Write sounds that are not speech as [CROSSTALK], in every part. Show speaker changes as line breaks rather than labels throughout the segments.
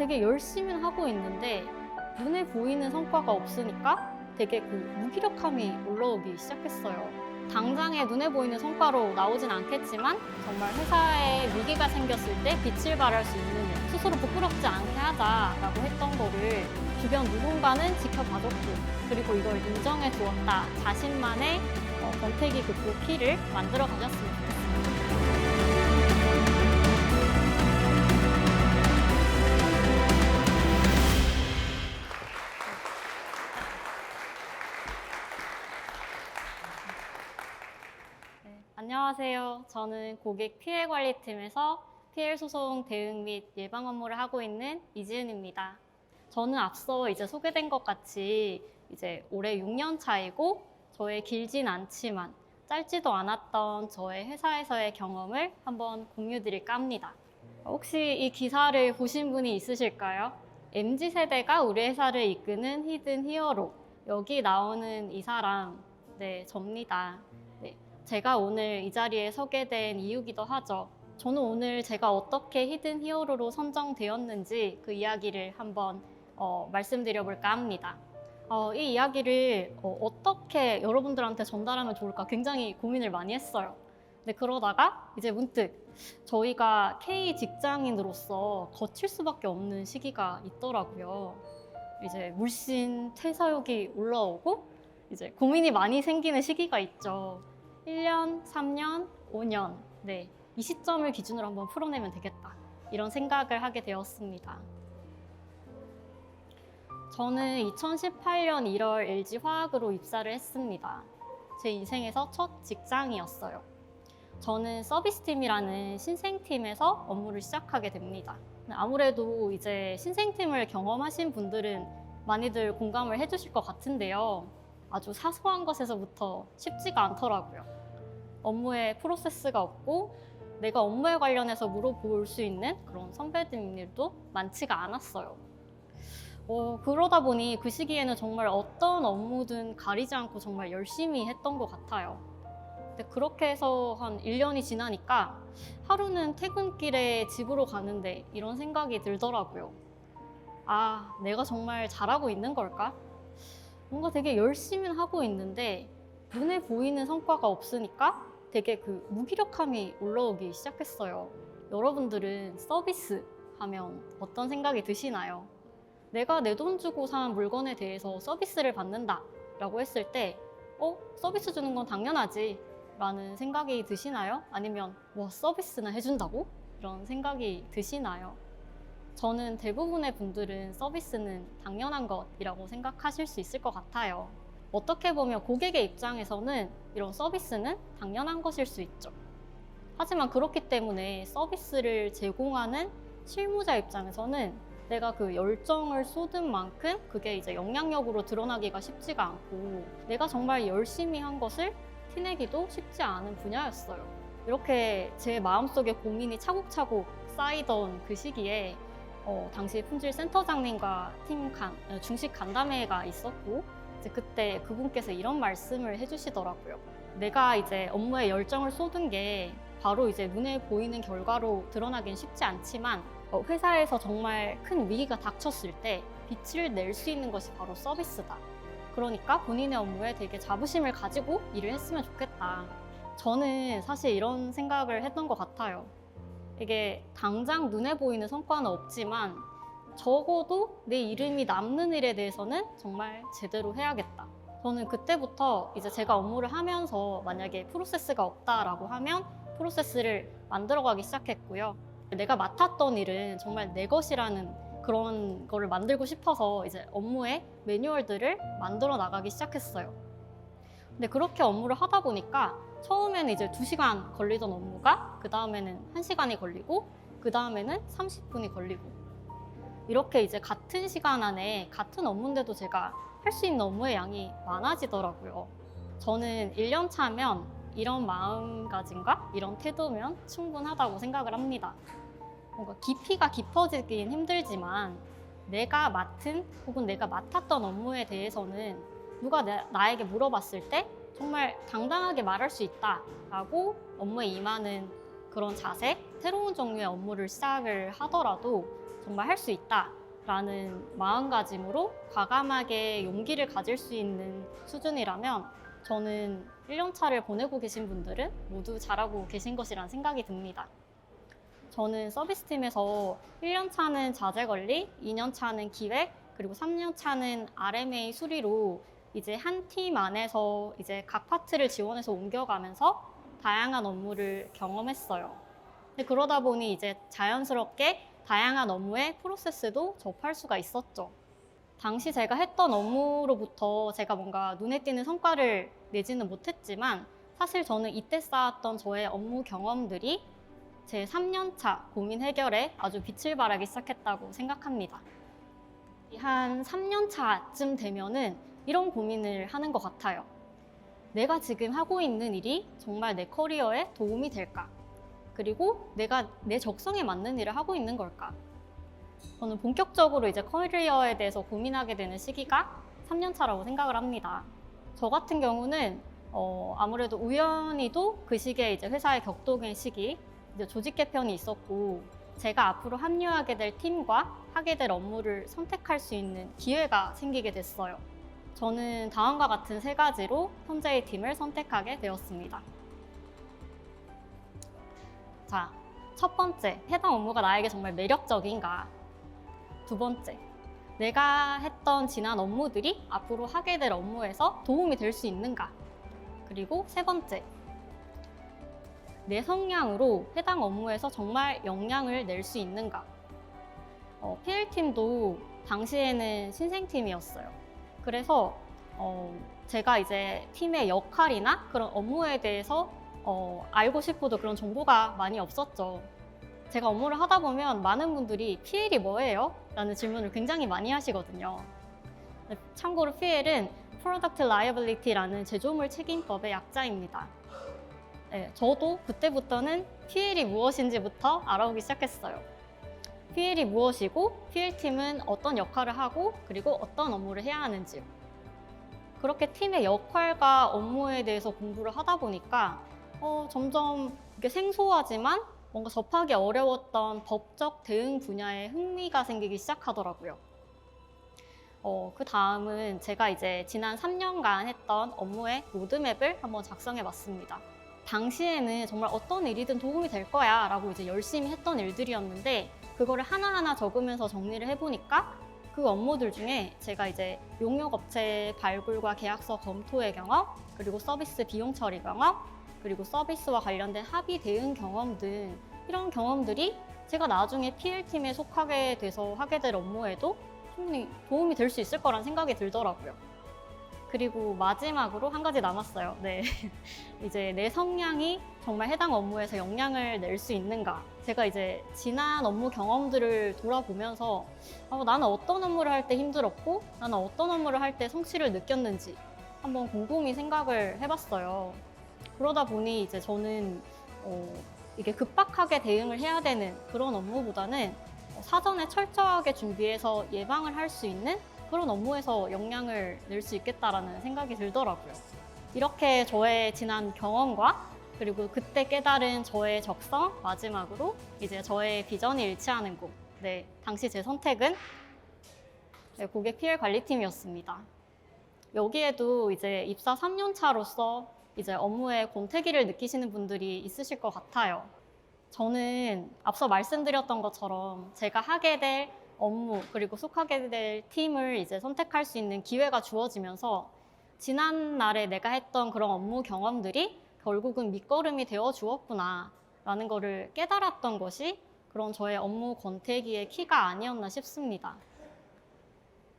되게 열심히 하고 있는데 눈에 보이는 성과가 없으니까 되게 그 무기력함이 올라오기 시작했어요. 당장에 눈에 보이는 성과로 나오진 않겠지만 정말 회사에 위기가 생겼을 때 빛을 발할 수 있는 일, 스스로 부끄럽지 않게 하자라고 했던 거를 주변 누군가는 지켜봐줬고 그리고 이걸 인정해 주었다 자신만의 어, 권태기 극복 키를 만들어 가셨으면 좋겠습니다. 저는 고객 피해 관리팀에서 피해 소송 대응 및 예방 업무를 하고 있는 이지은입니다. 저는 앞서 이제 소개된 것 같이 이제 올해 6년 차이고 저의 길진 않지만 짧지도 않았던 저의 회사에서의 경험을 한번 공유 드릴까 합니다. 혹시 이 기사를 보신 분이 있으실까요? MZ 세대가 우리 회사를 이끄는 히든 히어로. 여기 나오는 이 사람, 네, 접니다. 네, 제가 오늘 이 자리에 서게 된 이유기도 하죠. 저는 오늘 제가 어떻게 히든 히어로로 선정되었는지 그 이야기를 한번 어, 말씀드려 볼까 합니다. 어, 이 이야기를 어, 떻게 여러분들한테 전달하면 좋을까 굉장히 고민을 많이 했어요. 근데 그러다가 이제 문득 저희가 K 직장인으로서 거칠 수밖에 없는 시기가 있더라고요. 이제 물씬 퇴사욕이 올라오고 이제 고민이 많이 생기는 시기가 있죠. 1년, 3년, 5년. 네. 이 시점을 기준으로 한번 풀어내면 되겠다. 이런 생각을 하게 되었습니다. 저는 2018년 1월 LG 화학으로 입사를 했습니다. 제 인생에서 첫 직장이었어요. 저는 서비스팀이라는 신생팀에서 업무를 시작하게 됩니다. 아무래도 이제 신생팀을 경험하신 분들은 많이들 공감을 해주실 것 같은데요. 아주 사소한 것에서부터 쉽지가 않더라고요. 업무에 프로세스가 없고 내가 업무에 관련해서 물어볼 수 있는 그런 선배들도 많지가 않았어요. 어, 그러다 보니 그 시기에는 정말 어떤 업무든 가리지 않고 정말 열심히 했던 것 같아요. 근데 그렇게 해서 한 1년이 지나니까 하루는 퇴근길에 집으로 가는데 이런 생각이 들더라고요. 아, 내가 정말 잘하고 있는 걸까? 뭔가 되게 열심히 하고 있는데 눈에 보이는 성과가 없으니까 되게 그 무기력함이 올라오기 시작했어요. 여러분들은 서비스 하면 어떤 생각이 드시나요? 내가 내 돈 주고 산 물건에 대해서 서비스를 받는다 라고 했을 때, 어? 서비스 주는 건 당연하지 라는 생각이 드시나요? 아니면, 와, 서비스는 해준다고? 이런 생각이 드시나요? 저는 대부분의 분들은 서비스는 당연한 것이라고 생각하실 수 있을 것 같아요. 어떻게 보면 고객의 입장에서는 이런 서비스는 당연한 것일 수 있죠. 하지만 그렇기 때문에 서비스를 제공하는 실무자 입장에서는 내가 그 열정을 쏟은 만큼 그게 이제 영향력으로 드러나기가 쉽지가 않고 내가 정말 열심히 한 것을 티내기도 쉽지 않은 분야였어요. 이렇게 제 마음속에 고민이 차곡차곡 쌓이던 그 시기에 어, 당시 품질 센터장님과 팀 간, 어, 중식 간담회가 있었고 그때 그분께서 이런 말씀을 해주시더라고요. 내가 이제 업무에 열정을 쏟은 게 바로 이제 눈에 보이는 결과로 드러나긴 쉽지 않지만 어, 회사에서 정말 큰 위기가 닥쳤을 때 빛을 낼 수 있는 것이 바로 서비스다. 그러니까 본인의 업무에 되게 자부심을 가지고 일을 했으면 좋겠다. 저는 사실 이런 생각을 했던 것 같아요. 이게 당장 눈에 보이는 성과는 없지만 적어도 내 이름이 남는 일에 대해서는 정말 제대로 해야겠다. 저는 그때부터 이제 제가 업무를 하면서 만약에 프로세스가 없다라고 하면 프로세스를 만들어가기 시작했고요. 내가 맡았던 일은 정말 내 것이라는 그런 거를 만들고 싶어서 이제 업무에 매뉴얼들을 만들어 나가기 시작했어요. 근데 그렇게 업무를 하다 보니까 처음에는 이제 2시간 걸리던 업무가 그 다음에는 1시간이 걸리고 그 다음에는 30분이 걸리고 이렇게 이제 같은 시간 안에 같은 업무인데도 제가 할 수 있는 업무의 양이 많아지더라고요. 저는 1년 차면 이런 마음가짐과 이런 태도면 충분하다고 생각을 합니다. 뭔가 깊이가 깊어지긴 힘들지만 내가 맡은 혹은 내가 맡았던 업무에 대해서는 누가 내- 나에게 물어봤을 때 정말 당당하게 말할 수 있다라고 업무에 임하는 그런 자세, 새로운 종류의 업무를 시작을 하더라도 정말 할 수 있다라는 마음가짐으로 과감하게 용기를 가질 수 있는 수준이라면 저는 1년 차를 보내고 계신 분들은 모두 잘하고 계신 것이란 생각이 듭니다. 저는 서비스팀에서 1년 차는 자재 관리, 2년 차는 기획, 그리고 3년 차는 RMA 수리로 이제 한 팀 안에서 이제 각 파트를 지원해서 옮겨가면서 다양한 업무를 경험했어요. 근데 그러다 보니 이제 자연스럽게 다양한 업무의 프로세스도 접할 수가 있었죠. 당시 제가 했던 업무로부터 제가 뭔가 눈에 띄는 성과를 내지는 못했지만 사실 저는 이때 쌓았던 저의 업무 경험들이 제 3년차 고민 해결에 아주 빛을 발하기 시작했다고 생각합니다. 한 3년차쯤 되면은 이런 고민을 하는 것 같아요. 내가 지금 하고 있는 일이 정말 내 커리어에 도움이 될까? 그리고 내가 내 적성에 맞는 일을 하고 있는 걸까? 저는 본격적으로 이제 커리어에 대해서 고민하게 되는 시기가 3년 차라고 생각을 합니다. 저 같은 경우는 어, 아무래도 우연히도 그 시기에 이제 회사의 격동의 시기, 이제 조직 개편이 있었고 제가 앞으로 합류하게 될 팀과 하게 될 업무를 선택할 수 있는 기회가 생기게 됐어요. 저는 다음과 같은 세 가지로 현재의 팀을 선택하게 되었습니다. 자, 첫 번째, 해당 업무가 나에게 정말 매력적인가? 두 번째, 내가 했던 지난 업무들이 앞으로 하게 될 업무에서 도움이 될 수 있는가? 그리고 세 번째, 내 성향으로 해당 업무에서 정말 영향을 낼 수 있는가? 어, PL팀도 당시에는 신생팀이었어요. 그래서 어, 제가 이제 팀의 역할이나 그런 업무에 대해서 어, 알고 싶어도 그런 정보가 많이 없었죠. 제가 업무를 하다 보면 많은 분들이 PL이 뭐예요? 라는 질문을 굉장히 많이 하시거든요. 참고로 PL은 Product Liability라는 제조물 책임법의 약자입니다. 네, 저도 그때부터는 PL이 무엇인지부터 알아보기 시작했어요. PL이 무엇이고, PL팀은 어떤 역할을 하고, 그리고 어떤 업무를 해야 하는지요. 그렇게 팀의 역할과 업무에 대해서 공부를 하다 보니까 어, 점점 이게 생소하지만 뭔가 접하기 어려웠던 법적 대응 분야에 흥미가 생기기 시작하더라고요. 어, 그 다음은 제가 이제 지난 3년간 했던 업무의 로드맵을 한번 작성해 봤습니다. 당시에는 정말 어떤 일이든 도움이 될 거야 라고 이제 열심히 했던 일들이었는데 그거를 하나하나 적으면서 정리를 해보니까 그 업무들 중에 제가 이제 용역 업체 발굴과 계약서 검토의 경험, 그리고 서비스 비용 처리 경험, 그리고 서비스와 관련된 합의 대응 경험 등 이런 경험들이 제가 나중에 PL팀에 속하게 돼서 하게 될 업무에도 충분히 도움이 될 수 있을 거란 생각이 들더라고요. 그리고 마지막으로 한 가지 남았어요. 네. [LAUGHS] 이제 내 성향이 정말 해당 업무에서 영향을 낼 수 있는가. 제가 이제 지난 업무 경험들을 돌아보면서 어, 나는 어떤 업무를 할 때 힘들었고 나는 어떤 업무를 할 때 성취를 느꼈는지 한번 곰곰이 생각을 해봤어요. 그러다 보니 이제 저는 어, 이게 급박하게 대응을 해야 되는 그런 업무보다는 사전에 철저하게 준비해서 예방을 할 수 있는 그런 업무에서 영향을 낼 수 있겠다라는 생각이 들더라고요. 이렇게 저의 지난 경험과 그리고 그때 깨달은 저의 적성 마지막으로 이제 저의 비전이 일치하는 곳. 네, 당시 제 선택은 네, 고객 PR 관리팀이었습니다. 여기에도 이제 입사 3년 차로서 이제 업무에 권태기를 느끼시는 분들이 있으실 것 같아요. 저는 앞서 말씀드렸던 것처럼 제가 하게 될 업무 그리고 속하게 될 팀을 이제 선택할 수 있는 기회가 주어지면서 지난 날에 내가 했던 그런 업무 경험들이 결국은 밑거름이 되어 주었구나 라는 거를 깨달았던 것이 그런 저의 업무 권태기의 키가 아니었나 싶습니다.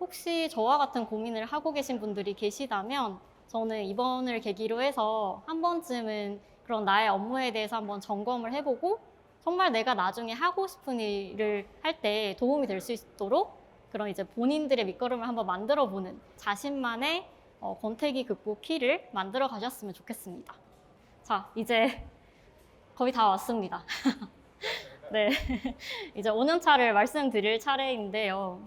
혹시 저와 같은 고민을 하고 계신 분들이 계시다면 저는 이번을 계기로 해서 한 번쯤은 그런 나의 업무에 대해서 한번 점검을 해보고 정말 내가 나중에 하고 싶은 일을 할 때 도움이 될 수 있도록 그런 이제 본인들의 밑거름을 한번 만들어 보는 자신만의 어, 권태기 극복 키를 만들어 가셨으면 좋겠습니다. 자, 이제 [LAUGHS] 거의 다 왔습니다. [LAUGHS] 네. [LAUGHS] 이제 5년 차를 말씀드릴 차례인데요.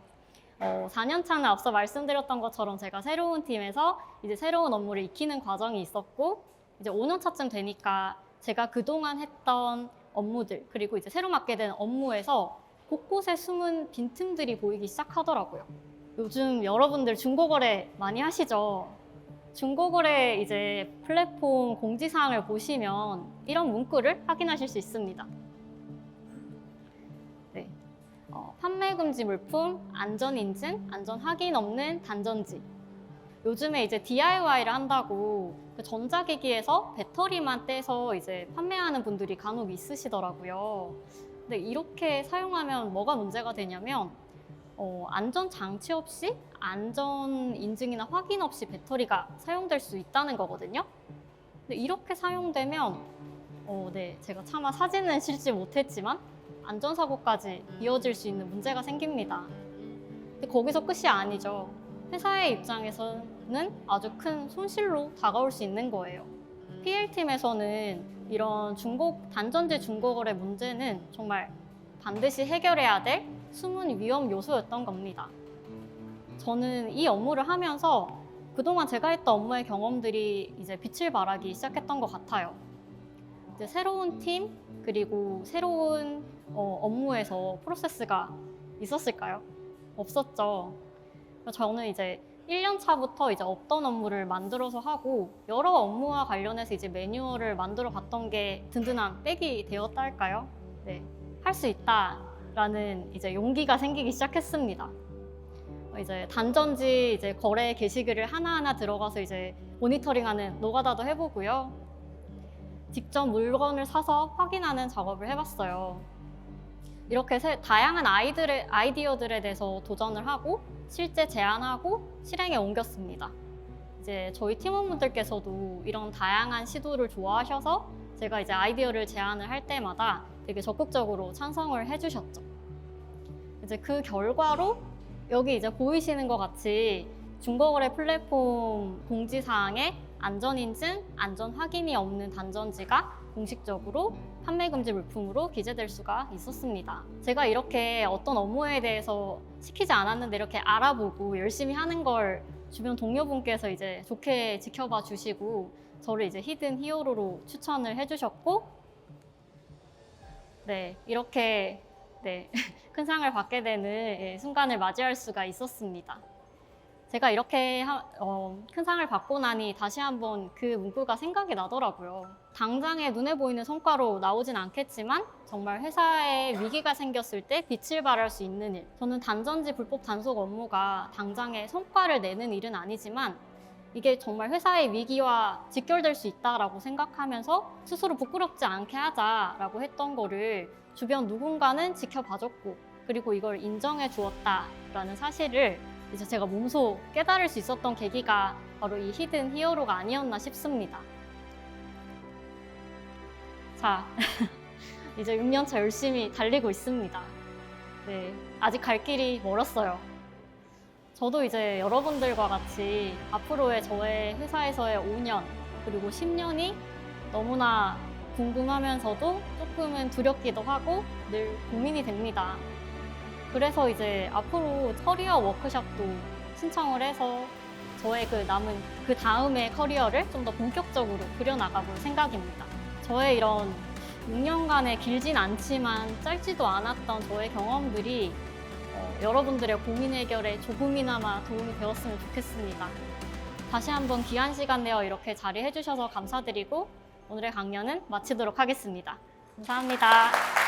어, 4년 차는 앞서 말씀드렸던 것처럼 제가 새로운 팀에서 이제 새로운 업무를 익히는 과정이 있었고, 이제 5년 차쯤 되니까 제가 그동안 했던 업무들, 그리고 이제 새로 맡게 된 업무에서 곳곳에 숨은 빈틈들이 보이기 시작하더라고요. 요즘 여러분들 중고거래 많이 하시죠? 중고거래 이제 플랫폼 공지사항을 보시면 이런 문구를 확인하실 수 있습니다. 네. 어, 판매 금지 물품, 안전 인증, 안전 확인 없는 단전지. 요즘에 이제 DIY를 한다고 그 전자기기에서 배터리만 떼서 이제 판매하는 분들이 간혹 있으시더라고요. 근데 이렇게 사용하면 뭐가 문제가 되냐면 어, 안전 장치 없이 안전 인증이나 확인 없이 배터리가 사용될 수 있다는 거거든요. 근데 이렇게 사용되면 어, 네, 제가 차마 사진은 실지 못했지만 안전사고까지 이어질 수 있는 문제가 생깁니다. 근데 거기서 끝이 아니죠. 회사의 입장에서는 아주 큰 손실로 다가올 수 있는 거예요. PL팀에서는 이런 중고 단전지 중고거래 문제는 정말 반드시 해결해야 될 숨은 위험 요소였던 겁니다. 저는 이 업무를 하면서 그동안 제가 했던 업무의 경험들이 이제 빛을 발하기 시작했던 것 같아요. 이제 새로운 팀 그리고 새로운 어, 업무에서 프로세스가 있었을까요? 없었죠. 저는 이제 1년 차부터 이제 없던 업무를 만들어서 하고 여러 업무와 관련해서 이제 매뉴얼을 만들어 봤던 게 든든한 백이 되었다 할까요? 네. 할 수 있다라는 이제 용기가 생기기 시작했습니다. 어, 이제 단전지 이제 거래 게시글을 하나하나 들어가서 이제 모니터링하는 노가다도 해보고요. 직접 물건을 사서 확인하는 작업을 해봤어요. 이렇게 새- 다양한 아이들의 아이디어들에 대해서 도전을 하고 실제 제안하고 실행에 옮겼습니다. 이제 저희 팀원분들께서도 이런 다양한 시도를 좋아하셔서 제가 이제 아이디어를 제안을 할 때마다 되게 적극적으로 찬성을 해주셨죠. 이제 그 결과로 여기 이제 보이시는 것 같이 중고거래 플랫폼 공지사항에 안전인증, 안전 확인이 없는 단전지가 공식적으로 판매 금지 물품으로 기재될 수가 있었습니다. 제가 이렇게 어떤 업무에 대해서 시키지 않았는데 이렇게 알아보고 열심히 하는 걸 주변 동료분께서 이제 좋게 지켜봐 주시고 저를 이제 히든 히어로로 추천을 해주셨고 네 이렇게 네, [LAUGHS] 큰 상을 받게 되는 예, 순간을 맞이할 수가 있었습니다. 제가 이렇게 하- 어, 큰 상을 받고 나니 다시 한번 그 문구가 생각이 나더라고요. 당장에 눈에 보이는 성과로 나오진 않겠지만 정말 회사에 위기가 생겼을 때 빛을 발할 수 있는 일. 저는 단전지 불법 단속 업무가 당장에 성과를 내는 일은 아니지만 이게 정말 회사의 위기와 직결될 수 있다라고 생각하면서 스스로 부끄럽지 않게 하자라고 했던 거를 주변 누군가는 지켜봐줬고 그리고 이걸 인정해 주었다라는 사실을 이제 제가 몸소 깨달을 수 있었던 계기가 바로 이 히든 히어로가 아니었나 싶습니다. 자, [LAUGHS] 이제 6년차 열심히 달리고 있습니다. 네, 아직 갈 길이 멀었어요. 저도 이제 여러분들과 같이 앞으로의 저의 회사에서의 5년 그리고 10년이 너무나 궁금하면서도 조금은 두렵기도 하고 늘 고민이 됩니다. 그래서 이제 앞으로 커리어 워크숍도 신청을 해서 저의 그 남은 그 다음의 커리어를 좀 더 본격적으로 그려나가볼 생각입니다. 저의 이런 6년간의 길진 않지만 짧지도 않았던 저의 경험들이 어, 여러분들의 고민 해결에 조금이나마 도움이 되었으면 좋겠습니다. 다시 한번 귀한 시간 내어 이렇게 자리해 주셔서 감사드리고 오늘의 강연은 마치도록 하겠습니다. 감사합니다.